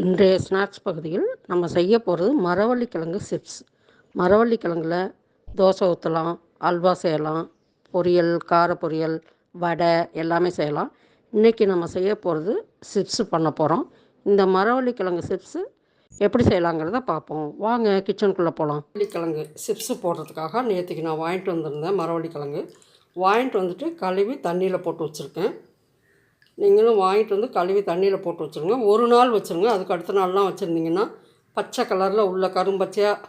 இன்றைய ஸ்நாக்ஸ் பகுதியில் நம்ம செய்ய போகிறது மரவள்ளிக்கிழங்கு சிப்ஸ். மரவள்ளிக்கிழங்குல தோசை ஊற்றலாம் அல்வா செய்யலாம் பொரியல் கார பொரியல் வடை எல்லாமே செய்யலாம். இன்றைக்கி நம்ம செய்ய போகிறது சிப்ஸு பண்ண போகிறோம். இந்த மரவள்ளிக்கிழங்கு சிப்ஸு எப்படி செய்யலாங்கிறத பார்ப்போம். வாங்க கிச்சனுக்குள்ளே போகலாம். மரவள்ளிக்கிழங்கு சிப்ஸு போடுறதுக்காக நேற்றுக்கு நான் வாங்கிட்டு வந்திருந்தேன் மரவள்ளிக்கிழங்கு. வாங்கிட்டு வந்துட்டு கழுவி தண்ணியில் போட்டு வச்சுருக்கேன். நீங்களும் வாங்கிட்டு வந்து கழுவி தண்ணியில் போட்டு வச்சுருங்க. ஒரு நாள் வச்சுருங்க. அதுக்கு அடுத்த நாள்லாம் வச்சுருந்தீங்கன்னா பச்சை கலரில் உள்ள கரும்பச்சையாக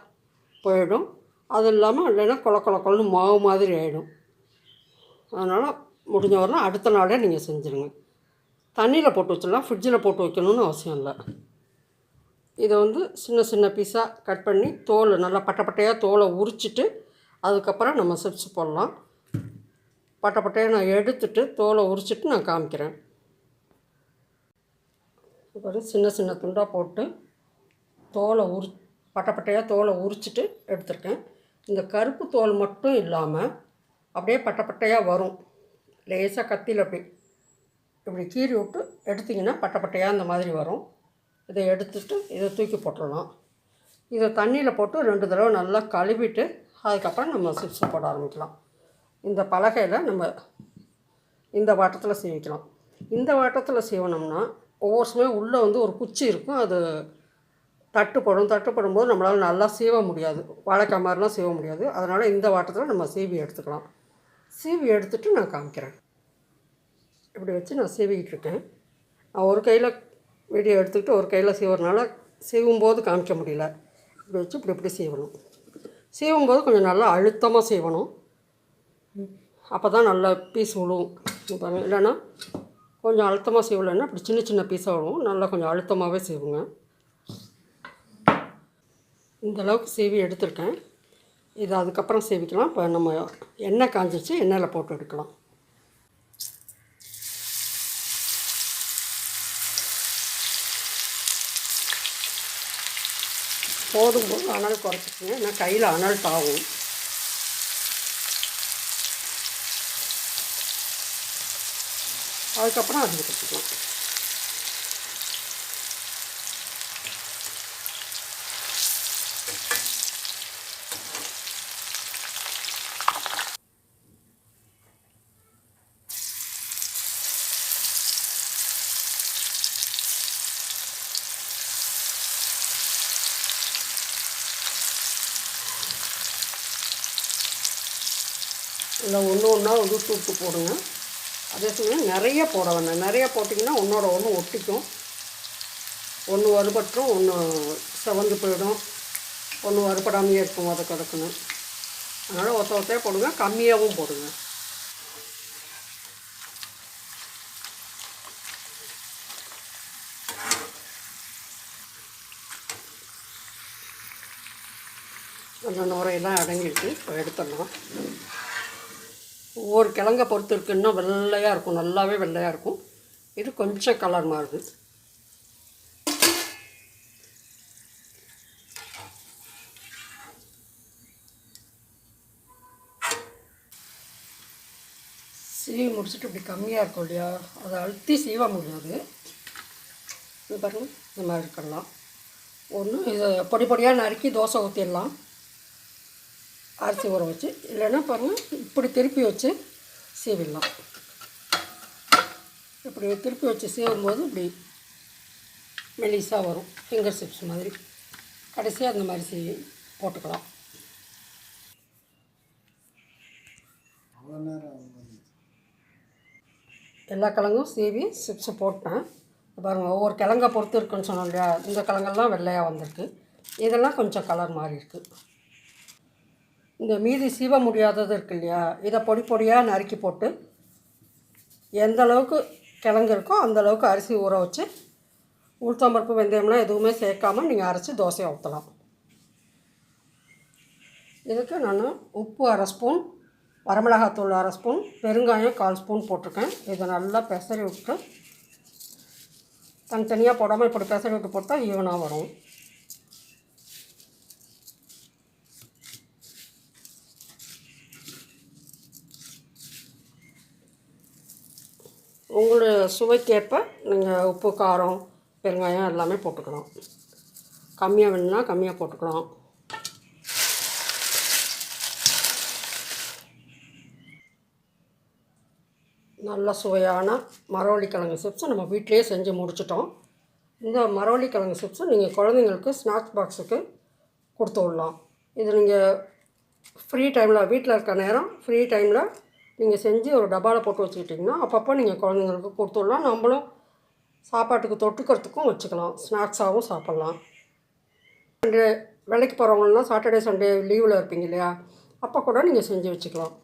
போயிடும். அது இல்லாமல் இல்லைன்னா கொல கொல கொலன்னு மாவு மாதிரி ஆகிடும் அதனால் முடிஞ்ச வரலாம் அடுத்த நாளே நீங்கள் செஞ்சுருங்க. தண்ணியில் போட்டு வச்சிடலாம். ஃப்ரிட்ஜில் போட்டு வைக்கணும்னு அவசியம் இல்லை. இதை வந்து சின்ன சின்ன பீஸாக கட் பண்ணி தோல் நல்லா பட்டை பட்டையாக தோலை உரிச்சிட்டு அதுக்கப்புறம் நம்ம சிப்ஸ் போடலாம். பட்டை பட்டையாக நான் எடுத்துட்டு தோலை உரிச்சிட்டு நான் காமிக்கிறேன். ஒரு சின்ன சின்ன துண்டாக போட்டு தோலை உரி பட்டப்பட்டையாக தோலை உரிச்சிட்டு எடுத்திருக்கேன். இந்த கருப்பு தோல் மட்டும் இல்லாமல் அப்படியே பட்டப்பட்டையாக வரும். லேசாக கத்தியில் அப்படி இப்படி கீறி விட்டு எடுத்திங்கன்னா பட்டப்பட்டையாக அந்த மாதிரி வரும். இதை எடுத்துட்டு இதை தூக்கி போட்டுடலாம் இதை தண்ணியில் போட்டு ரெண்டு தடவை நல்லா கழுவிட்டு அதுக்கப்புறம் நம்ம சிப்ஸ் போட ஆரம்பிக்கலாம். இந்த பலகையில் நம்ம இந்த வாட்டத்தில் சீவிக்கலாம். இந்த வாட்டத்தில் சீவனம்னா ஒவ்வொரு சமயம் உள்ளே வந்து ஒரு குச்சி இருக்கும். அது தட்டுப்படும். தட்டுப்படும் போது நம்மளால் நல்லா சீவ முடியாது. வாழைக்காய் மாதிரிலாம் சீவ முடியாது. அதனால் இந்த வாட்டத்தில் நம்ம சீவி எடுத்துக்கலாம். சீவி எடுத்துகிட்டு நான் காமிக்கிறேன். இப்படி வச்சு நான் சீவிக்கிட்டு இருக்கேன். நான் ஒரு கையில் வீடியோ எடுத்துக்கிட்டு ஒரு கையில் சீவுறதுனால சீவும்போது காமிக்க முடியல. இப்படி வச்சு இப்படி இப்படி சீவணும். போது கொஞ்சம் நல்லா அழுத்தமாக சீவணும். அப்போ தான் நல்லா பீஸ் விழுவும் இல்லைன்னா கொஞ்சம் அழுத்தமாக செய்வலைன்னா இப்படி சின்ன சின்ன பீஸாக வரும். நல்லா கொஞ்சம் அழுத்தமாகவே செய்வோங்க. இந்த அளவுக்கு சேவி எடுத்திருக்கேன். இது அதுக்கப்புறம் சேவிக்கலாம். இப்போ நம்ம எண்ணெய் காஞ்சிச்சு எண்ணெயில் போட்டு எடுக்கலாம். போதும் போது அனல் குறைச்சிக்கங்க. ஏன்னா கையில் அனல் தாகும் அதுக்கப்புறம் அதில் கொடுத்துக்கலாம். இல்லை ஒன்று ஒன்றா வந்து தூட்டு போடுங்க. அதே சமயம் நிறைய போட வேண்டாம் நிறைய போட்டிங்கன்னா ஒன்றோட ஒன்று ஒட்டிக்கும். ஒன்று வறுபட்டுரும் ஒன்று செவந்து போயிடும். ஒன்று வறுபடாமையே இருக்கும் அதை கிடக்குன்னு. அதனால் ஒத்த ஒத்தையாக போடுங்க கம்மியாகவும் போடுங்க. அந்த நுரையெல்லாம் அடங்கிட்டு இப்போ எடுத்துடலாம். ஒவ்வொரு கிழங்க பொறுத்து இருக்குது இன்னும் வெள்ளையாக இருக்கும். நல்லாவே வெள்ளையாக இருக்கும். இது கொஞ்சம் கலர் மாறுது. சீவி முடிச்சுட்டு இப்படி கம்மியாக இருக்கும் இல்லையா? அதை அழுத்தி சீவ முடியாது. இது பாருங்கள் இந்த மாதிரி இருக்கலாம். ஒன்று இதை பொடி பொடியாக நறுக்கி தோசை ஊற்றிடலாம் அரிசி ஊற வச்சு இல்லைன்னா பாருங்கள் இப்படி திருப்பி வச்சு சீவிடலாம். இப்படி திருப்பி வச்சு சீவும்போது இப்படி மெலிசாக வரும். ஃபிங்கர் சிப்ஸ் மாதிரி. கடைசியாக அந்த மாதிரி சீவி போட்டுக்கலாம். எல்லா கிழங்கும் சீவி சிப்ஸு போட்டேன். பாருங்கள் ஒவ்வொரு கிழங்க பொறுத்து இருக்குன்னு சொன்னோம் இல்லையா? இந்த கிழங்கெல்லாம் வெள்ளையாக வந்திருக்கு. இதெல்லாம் கொஞ்சம் கலர் மாறி இருக்குது இந்த மீதி சீவ முடியாதது இருக்கு இல்லையா இதை பொடி பொடியாக நறுக்கி போட்டு எந்த அளவுக்கு கிழங்கு இருக்கோ அந்தளவுக்கு அரிசி ஊற வச்சு உளுத்தம்பருப்பு வெந்தயம்லாம் எதுவுமே சேர்க்காமல் நீங்கள் அரைச்சி தோசையை ஊற்றலாம் இதுக்கு நான் உப்பு அரை ஸ்பூன் வரமிளகாத்தூள் அரை ஸ்பூன் பெருங்காயம் கால் ஸ்பூன் போட்டிருக்கேன். இதை நல்லா பெசரி விட்டு தனித்தனியாக போடாமல் இப்படி பெசரி விட்டு போட்டால் ஈவனாக வரும். உங்களோட சுவைக்கேற்ப நீங்கள் உப்பு காரம் பெருங்காயம் எல்லாமே போட்டுக்கலாம் கம்மியாக வேணும்னா கம்மியாக போட்டுக்கலாம். நல்ல சுவையான மரவள்ளி கிழங்கு சிப்ஸை நம்ம வீட்டிலேயே செஞ்சு முடிச்சிட்டோம். இந்த மரவள்ளி கிழங்கு சிப்ஸை நீங்கள் குழந்தைங்களுக்கு ஸ்நாக்ஸ் பாக்ஸுக்கு கொடுத்து விடலாம். இது நீங்கள் ஃப்ரீ டைமில் வீட்டில் இருக்க நேரம் ஃப்ரீ டைமில் நீங்கள் செஞ்சு ஒரு டப்பாவில் போட்டு வச்சுக்கிட்டிங்கன்னா அப்பப்போ நீங்கள் குழந்தைங்களுக்கு கொடுத்துடலாம். நம்மளும் சாப்பாட்டுக்கு தொட்டுக்கிறதுக்கும் வச்சுக்கலாம். ஸ்நாக்ஸாகவும் சாப்பிட்லாம். சண்டே வேலைக்கு போகிறவங்களாம் சாட்டர்டே சண்டே லீவில் இருப்பீங்க இல்லையா? அப்போ கூட நீங்கள் செஞ்சு வச்சுக்கலாம்.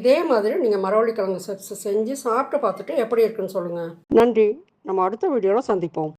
இதே மாதிரி நீங்கள் மரவள்ளி கிழங்கு செஞ்சு சாப்பிட்டு பார்த்துட்டு எப்படி இருக்குன்னு சொல்லுங்கள் நன்றி. நம்ம அடுத்த வீடியோவில் சந்திப்போம்.